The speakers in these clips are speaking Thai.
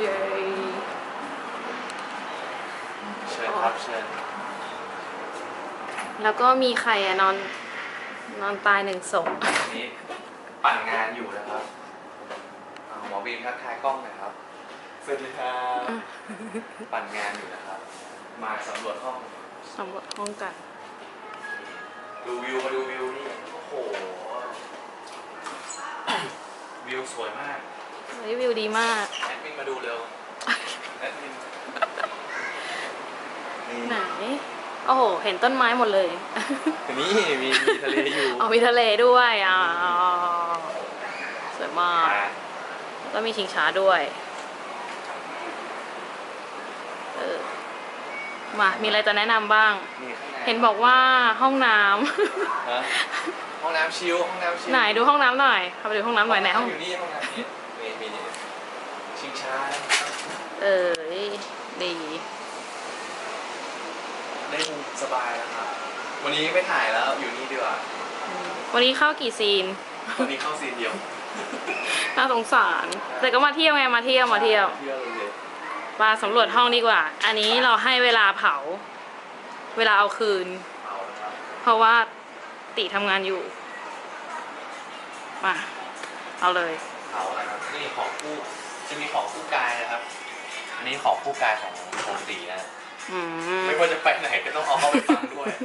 เยเชิญครับเชิญแล้วก็มีใครอนอน นอนตายหนึ่งศพนนี้ปั่นงานอยู่นะครับหมอบีมทักทายกล้องนะครับสวัสดีครับปั่นงานอยู่นะครับ มาสำรวจห้อง สำรวจห้องกัน ดูวิวมาดูวิวนี่ โอ้โห วิวสวยมาก รีวิวดีมาก แอดมินมาดูเร็วแอดมินนี่ไหน โอ้โห เห็นต้นไม้หมดเลย นี่มีมีทะเลอยู่ เอามีทะเลด้วยอ่าสวยมากอ่าแล้วก็มีชิงช้าด้วยเออมา มีอะไรจะแนะนำบ้าง นี่ข้างในเห็นบอกว่าห้องน้ฮะห้องน้ำชิลห้องน้ำชิำลไหนดูห้องน้ำหน่อยพาไปดูห้องน้ำหน่อยไหนห้อง อยู่นี่ห้องน้ำนี่มีมีนี่ ชิงช้าเออดีได้มุมสบายแล้วครับ วันนี้ไม่ถ่ายแล้วอยู่นี่ดีกว่าอืมวันนี้เข้ากี่ซีน วันนี้เข้าซีนเดียวน่าสงสาร แต่ก็มาเที่ยวไงมาเที่ยวมาเที่ยว เที่ยวเลยมาสำรวจห้องดีกว่า อันนี้เราให้เวลาเผา เวลาเอาคืน เอาละครับเพราะว่าติทำงานอยู่ มา เอาเลย เอาละครับนี่ของคู่จะมีของคู่กายนะครับ อั นนี้ของคู่กายของของตีนะ อืมไม่ว่าจะไปไหนก็ต้องเอาเข้าไปฟังด้วยนะ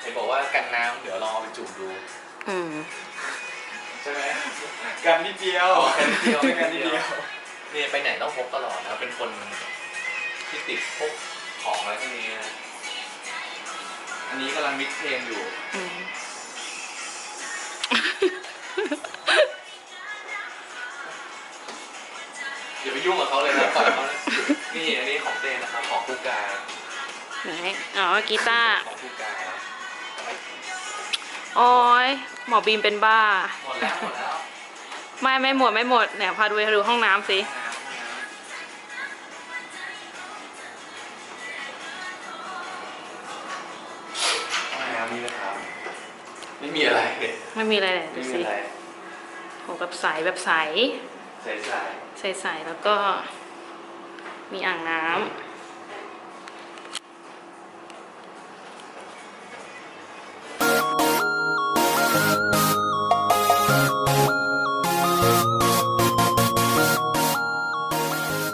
เห็นบอกว่ากันน้ำเดี๋ยวลองเอาไปจุ่มดู อืมใช่ไหมกันนิดเดียวกันนิดเดียวไม่กันนิดเดียวนี่ไปไหนต้องพกตลอดนะเป็นคนที่ติดพวกของอะไรพวกนี้นะอันนี้กำลังมิกซ์เพลงอยู่ อืม ย่าไปยุ่งกับเขาเลยนะปล่อยเขาเลยนี่อันนี้ของเต้นนะครับของคู่กายไหนอ๋อกีตาร์ของคู่กายโอ้ยหมอบีมเป็นบ้า หมดแล้วหมดแล้วไม่ไม่หมดไม่หมดเนี่ยพาดูพาดูห้องน้ำสิห้องน้ำนี่นะครับ ไม่มีอะไร ไม่มีอะไรเลยไม่ดูมีสิอะไร โหแบบใสแบบใส ใส่ใส่ใสใสๆแล้วก็มีอ่างน้ำ